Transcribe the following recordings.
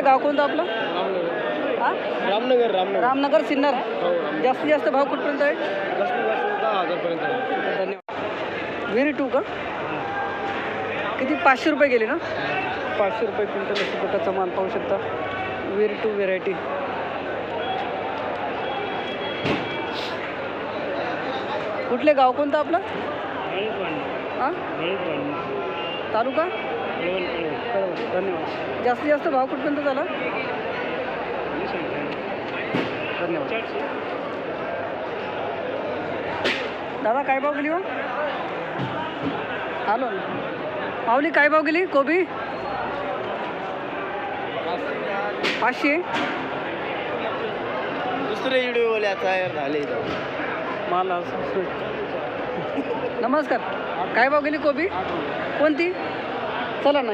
कुठले गाव कोणतं आपलं? हा? रामनगर रामनगर. रामनगर सिन्नर. हो जास्तीत जास्त भाव कुठपर्यंत आहे? जास्तीत जास्त दहा हजारपर्यंत आहे. धन्यवाद. व्हेरी टू का? किती? पाचशे रुपये गेले ना? पाचशे रुपये क्विंटल अशा प्रकारचा माल पाहू शकता. Very too variety. कुठले गाव कोणतं आपलं? हां? तालुका. धन्यवाद. जास्तीत जास्त भाव कुठपर्यंत झाला? धन्यवाद. दादा काय भाव गेली हो? हॅलो. माऊली काय भाव गेली? कोबी? पाचशे? दुसरे व्हिडिओ तयार झाले माल. नमस्कार. काय भाव गेली कोबी? कोणती? चला ना.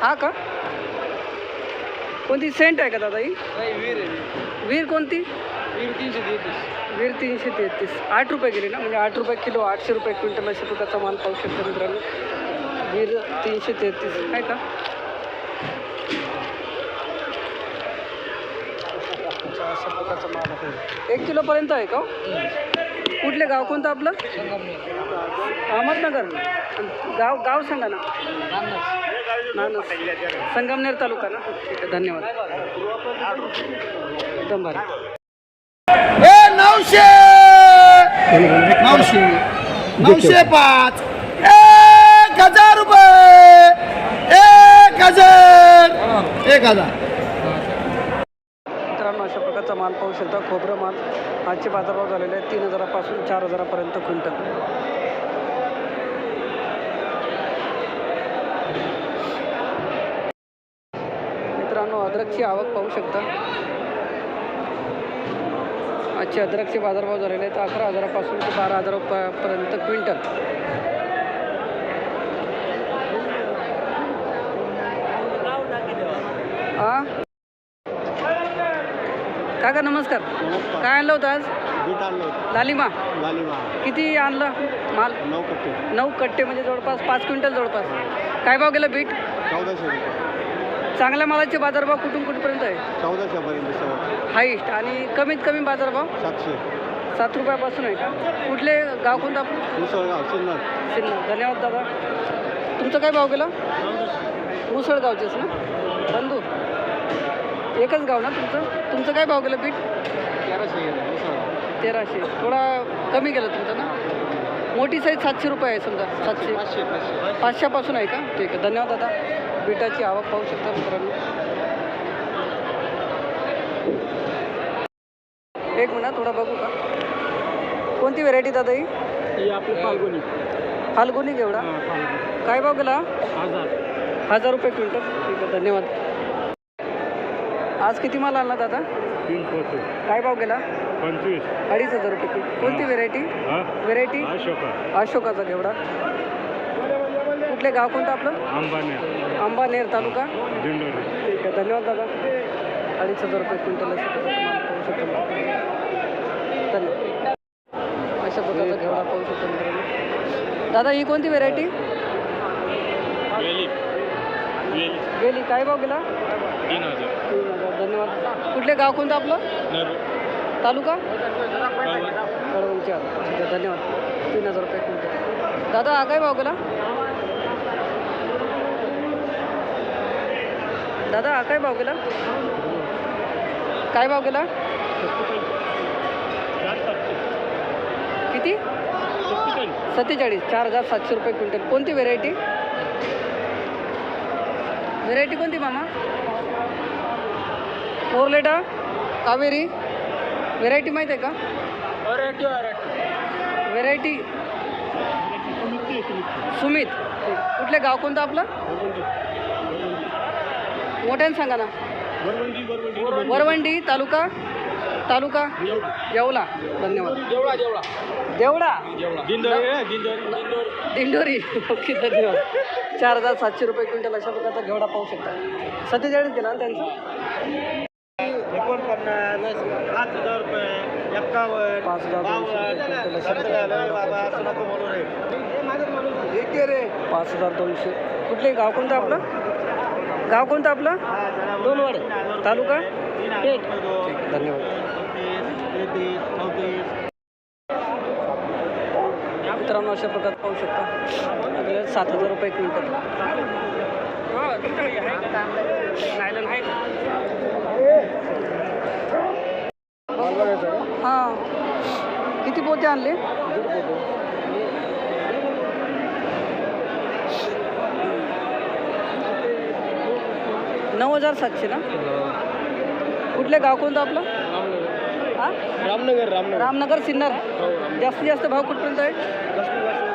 हा का? कोणती सेंट आहे का दादा ही? वीर वीर कोणती? वीर तीनशे तेहतीस. वीर तीनशे तेहतीस. आठ रुपये गेले ना? म्हणजे आठ रुपये किलो आठशे रुपये क्विंटल अशा प्रकारचा माल पाहू शकतो मित्रांनो. वीर तीनशे तेहतीस. आहे का? एक किलोपर्यंत आहे का हो? कुठले गाव कोणतं आपलं? अहमदनगर. गाव गाव सांगा ना. नानस. संगमनेर तालुका ना? ठीक आहे धन्यवाद. एकदम भारी. नऊशे! नऊशे. नऊशे पाच. एक हजार रुपये. एक हजार. एक हजार. मित्रांनो माल पाहू शकता खोबरं माल. आजचे बाजारभाव झालेले आहेत तीन हजारापासून चार हजारापर्यंत क्विंटल. मित्रांनो अद्रकची आवक पाहू शकता. आजचे अद्रकचे बाजारभाव झालेले आहेत अकरा हजारापासून ते बारा हजारापर्यंत क्विंटल. आ? काका नमस्कार. काय आणलं होतं आज? बीट आणलं लालिमा. लालिमा. किती आणलं? माल? नऊ कट्टे. नऊ कट्टे म्हणजे जवळपास पाच क्विंटल जवळपास. काय भाव गेलं बीट? चौदाशे रुपये. चांगल्या मालाचे बाजारभाव कुठून कुठपर्यंत आहे? चौदाशेपर्यंत सर हाईस्ट. आणि कमीत कमी बाजारभाव? सातशे. सात रुपयापासून आहे का? कुठले गाव कोणतं आपलं? मुसळगाव सिन्नर. सिन्नर. धन्यवाद दादा. तुमचं काय भाव गेला? मुसळगावचेच ना? बंधू. एकच गाव ना तुमचं? तुमचं काय भाव गेलं बीट तेराशे. थोडा कमी गेला तुमचा ना? मोठी साईज सातशे रुपये आहे समजा सातशे. पाचशे पाचशे. पाचशेपासून आहे का? ठीक आहे. धन्यवाद दादा. बीटाची आवक पाहू शकता मित्रांनो. एक मिनिट थोडा बघू का? कोणती व्हेरायटी दादा ही? आपली फाल्गुनी. फाल्गुनी घेवडा काय भाव गेला? हजार. हजार रुपये क्विंटल. ठीक आहे धन्यवाद. आज किती माल आणला दादा? तीन पोते. काय भाव गेला? पंचवीस. अडीच हजार रुपये कोणती व्हेरायटी हा? व्हेरायटी अशोका. अशोकाचा घेवडा. कुठले गाव कोणतं आपलं? अंबाने अंबानेर तालुका? दिंडोरी. ठीक आहे धन्यवाद दादा. अडीच हजार रुपये क्विंटल माल पाहू शकतो. धन्यवाद. अशा प्रकारचा घेवडा पाहू शकतो मित्रांनो. दादा ही कोणती व्हेरायटी वेली वेली गेली काय भाव गेला? तीन हजार. तीन हजार. धन्यवाद. कुठले गाव कोणतं आपलं? तालुका? कळवणच्या धन्यवाद. तीन हजार रुपये क्विंटल. दादा हा काय भाव गेला? दादा हा काय भाव गेला? काय भाव गेला? किती? सत्तेचाळीस. चार हजार सातशे रुपये क्विंटल. कोणती व्हेरायटी? व्हेरायटी कोणती मामा? ओरलेटा कावेरी व्हेरायटी माहीत आहे का? व्हेरायटी सुमित. कुठले गाव कोणतं आपलं? मोठ्यानं सांगा ना. वरवंडी तालुका? तालुका येवला. धन्यवाद. देवळा देवळा? देवडा दिंडोरी दिंडोरी दिंडोरी. ओके धन्यवाद. चार हजार सातशे रुपये क्विंटल अशा प्रकारचा घेवडा पाहू शकता. सत्तेचाळीस गेला ना त्यांचा? एकोणपन्नास पाच हजार रुपये एक्कावन्न पाच हजार दोनशे. पाच हजार कुठले गाव कोणतं आपलं? गाव कोणतं आपलं? दोनवाड तालुका? पेठ. आहे धन्यवाद मित्रांनो अशा प्रकारे पाहू शकता. सात हजार रुपये क्विंटल हां किती पोते आणले? नऊ हजार सातशे ना? कुठले गाव कोणतं आपलं? हां? रामनगर रामनगर. रामनगर सिन्नर. जास्तीत जास्त भाव कुठपर्यंत आहे?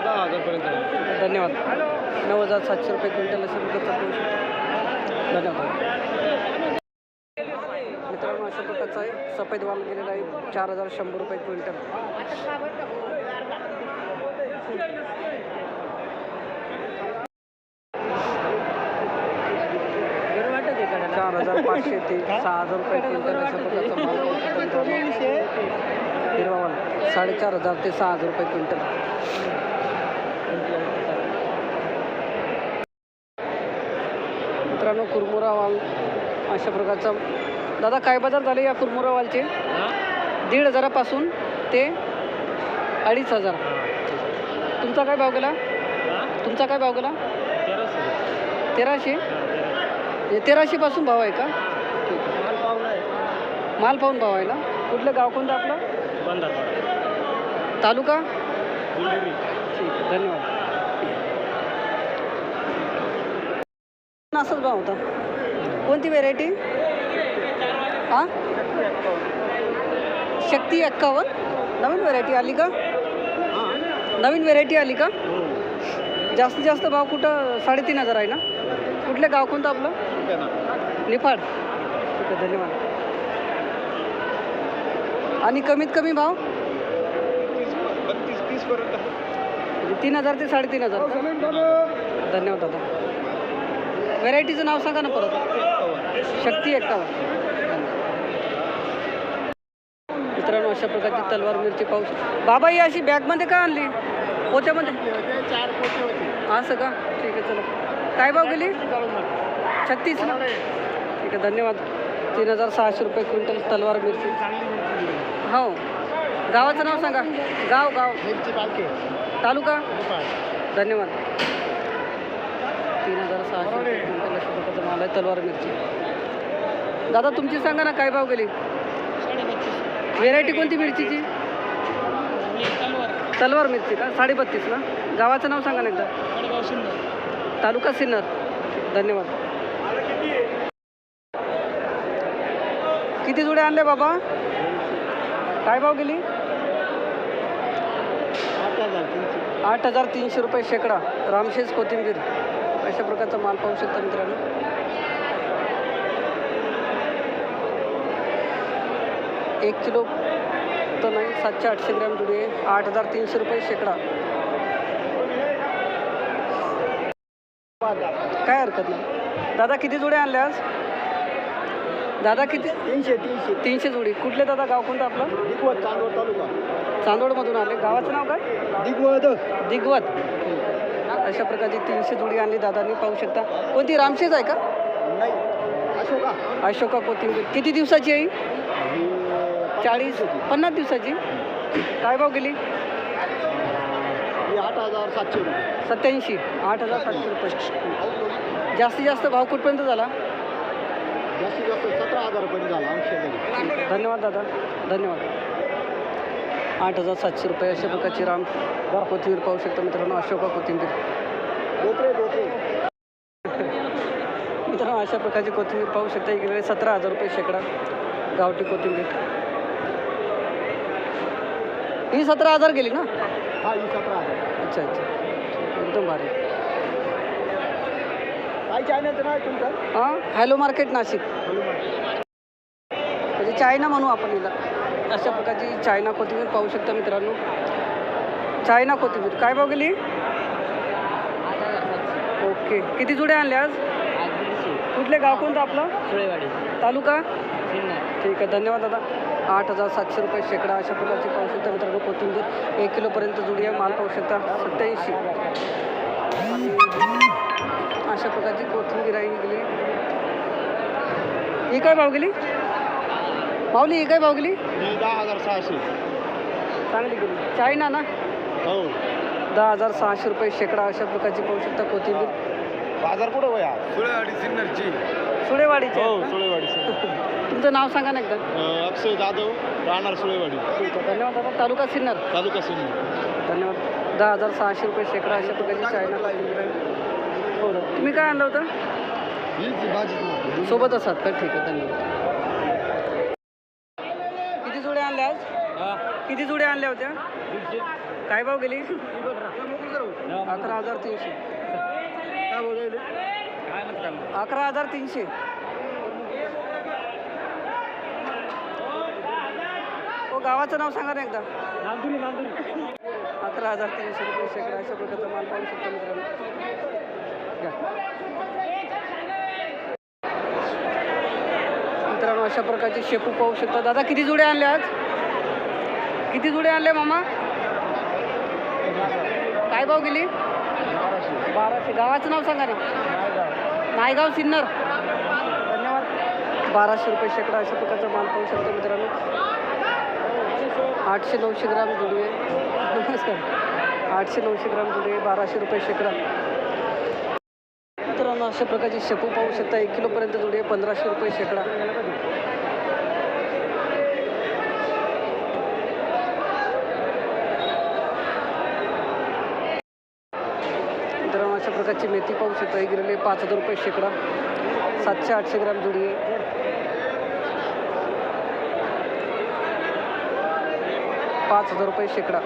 दहा हजारपर्यंत. धन्यवाद. नऊ हजार सातशे रुपये क्विंटल अशा प्रकारचा पाहू शकतो. धन्यवाद. मित्रांनो अशा प्रकारचा आहे सफेद वाल गेलेला आहे. चार हजार शंभर रुपये क्विंटल. चार हजार पाचशे ते सहा हजार रुपये क्विंटल अशा प्रकारचा माल. हिरवा वाल साडेचार हजार ते सहा हजार रुपये क्विंटल. मित्रांनो कुरमुरा वाल अशा प्रकारचा. दादा काय बाजार झाले या कुरमुरा वालचे? दीड हजारापासून ते अडीच हजार. तुमचा काय भाव गेला? तुमचा काय भाव गेला? तेराशे? हे तेराशेपासून भाव आहे का? ठीक आहे माल पाहून भाव आहे ना? कुठलं गाव कोणतं आपलं? तालुका? ठीक आहे धन्यवाद. असाच भाव होता. कोणती व्हेरायटी हां? शक्ती एक्कावन्न? नवीन व्हेरायटी आली का? नवीन व्हेरायटी आली का? जास्तीत जास्त भाव कुठं? साडेतीन हजार आहे ना? कुठले गाव कोणतं आपलं? निफाड ठीक आहे धन्यवाद. आणि कमीत कमी भाव? बत्तीस तीस पर्यंत म्हणजे तीन हजार ते साडेतीन हजार. धन्यवाद दादा. व्हेरायटीचं नाव सांगा ना परत. शक्ती एक्कावन्न मित्रांनो अशा प्रकारची तलवार मिरची शकतो. बाबा ही अशी बॅगमध्ये का आणली? पोत्यामध्ये? चार पोते होते. असं का? ठीक आहे चला. काय भाव गेली? छत्तीस. ठीक आहे धन्यवाद. तीन हजार सहाशे रुपये क्विंटल तलवार मिरची. हो. गावाचं नाव सांगा. गाव गाव. तालुका? धन्यवाद. तीन हजार सहाशे रुपये क्विंटल अशा प्रकारचा माल आहे तलवार मिरची. दादा तुमची सांगा ना काय भाव गेली? व्हेरायटी कोणती मिरचीची? तलवार. मिरची का? साडेबत्तीस ना? गावाचं नाव सांगा ना एकदा. तालुका सिन्नर. धन्यवाद. किती जुडे आणले बाबा? काय भाव गेली? आठ हजार तीनशे रुपये शेकडा. रामशेज कोथिंबीर. अशा प्रकारचा माल पाहू शकता मित्रांनो. एक किलो तर नाही सातशे आठशे ग्रॅम जुडे. आठ हजार तीनशे रुपये शेकडा. काय हरकत नाही. दादा किती जुडे आणले आज? दादा किती? तीनशे तीनशे. तीनशे जुडी. कुठले दादा? गाव कोणतं आपलं? दिगवत चांदवड तालुका. चांदोडमधून आले. गावाचं नाव काय? दिगवत. दिगवत. अशा प्रकारची तीनशे जुडी आणली दादांनी. पाहू शकता. कोणती? रामशेज आहे का? नाही. अशोका. अशोका कोथिंबीर. किती दिवसाची आहे ही? चाळीस पन्नास दिवसाची? काय भाव गेली? ही आठ हजार सातशे रुपये. सत्याऐंशी. आठ हजार सातशे रुपये. जास्तीत जास्त भाव कुठपर्यंत झाला? जास्तीत जास्त सतरा हजार रुपये झाला धन्यवाद दादा धन्यवाद. आठ हजार सातशे रुपये अशा प्रकारची राम कोथिंबीर पाहू शकता मित्रांनो अशोका कोथिंबीर. मित्रांनो अशा प्रकारची कोथिंबीर पाहू शकता. इकडे सतरा हजार रुपये शेकडा गावठी कोथिंबीर. ही सतरा हजार गेली ना? हा ही सतरा हजार. अच्छा अच्छा. एकदम भारी. काय तुमचं? हां? Hello market Nashik. म्हणजे चायना म्हणू आपण हिला. अशा प्रकारची चायना कोथिंबीर पाहू शकता मित्रांनो. चायना कोथिंबीर. काय भाव गेली? ओके. किती जुडे आणले आज? कुठले गाव कोणतं आपलं? सुळेवाडी तालुका? ठीक आहे. धन्यवाद दादा. आठ हजार सातशे रुपये शेकडा अशा प्रकारची पाहू शकता मित्रांनो कोथिंबीर. एक किलोपर्यंत जुडी आहे. माल पाहू शकता सत्याऐंशी. अशा प्रकारची कोथिंबीर आहे गेली ही काय भाव गेली? माऊली ही काय भाव गेली? ही दहा हजार सहाशे. चांगली गेली. चायना ना? हो. दहा हजार सहाशे रुपये शेकडा अशा प्रकारची पाहू शकता कोथिंबीर. बाजार कुठं वया सुळेवाडी सिन्नरची. सुळेवाडीचे हो आहेत ना? सुळेवाडी तुमचं नाव सांगा ना एकदा. अं, अक्षय जाधव राहणार सुळेवाडी. ठीक आहे धन्यवाद दादा. तालुका सिन्नर. तालुका सिन्नर. धन्यवाद. दहा हजार सहाशे रुपये शेकडा अशा प्रकारची चायना कोथिंबीर आहे. तुम्ही काय आणलं होतं? सोबत असात का? ठीक आहे धन्यवाद. किती जोड्या आणल्या आज? किती जोड्या आणल्या होत्या? काय भाव गेली? अकरा हजार तीनशे. अकरा हजार तीनशे. गावाचं नाव सांगा ना एकदा. अकरा हजार तीनशे रुपये शेकडा अशा प्रकारचा माल पाहू शकता मित्रांनो. मित्रांनो अशा प्रकारचे शेपू पाहू शकता. दादा किती जुडे आणले आज? किती जुडे आणले मामा? काय भाव गेली? बाराशे. गावाचं नाव सांगा ना. नायगाव सिन्नर. धन्यवाद. बाराशे रुपये शेकडा अशा प्रकारचा माल पाहू शकतो मित्रांनो. आठशे नऊशे ग्राम जुडी नमस्कार. आठशे नऊशे ग्राम जुडे बाराशे रुपये शेकडा. मित्रांनो अशा प्रकारची शेपू पाहू शकता. एक किलोपर्यंत जोडी आहे पंधराशे रुपये शेकडा. मित्रांनो अशा प्रकारची मेथी पाहू शकता. ही गेलेली पाच हजार रुपये शेकडा. सातशे आठशे ग्रॅम जोडी आहे. पाच हजार रुपये शेकडा.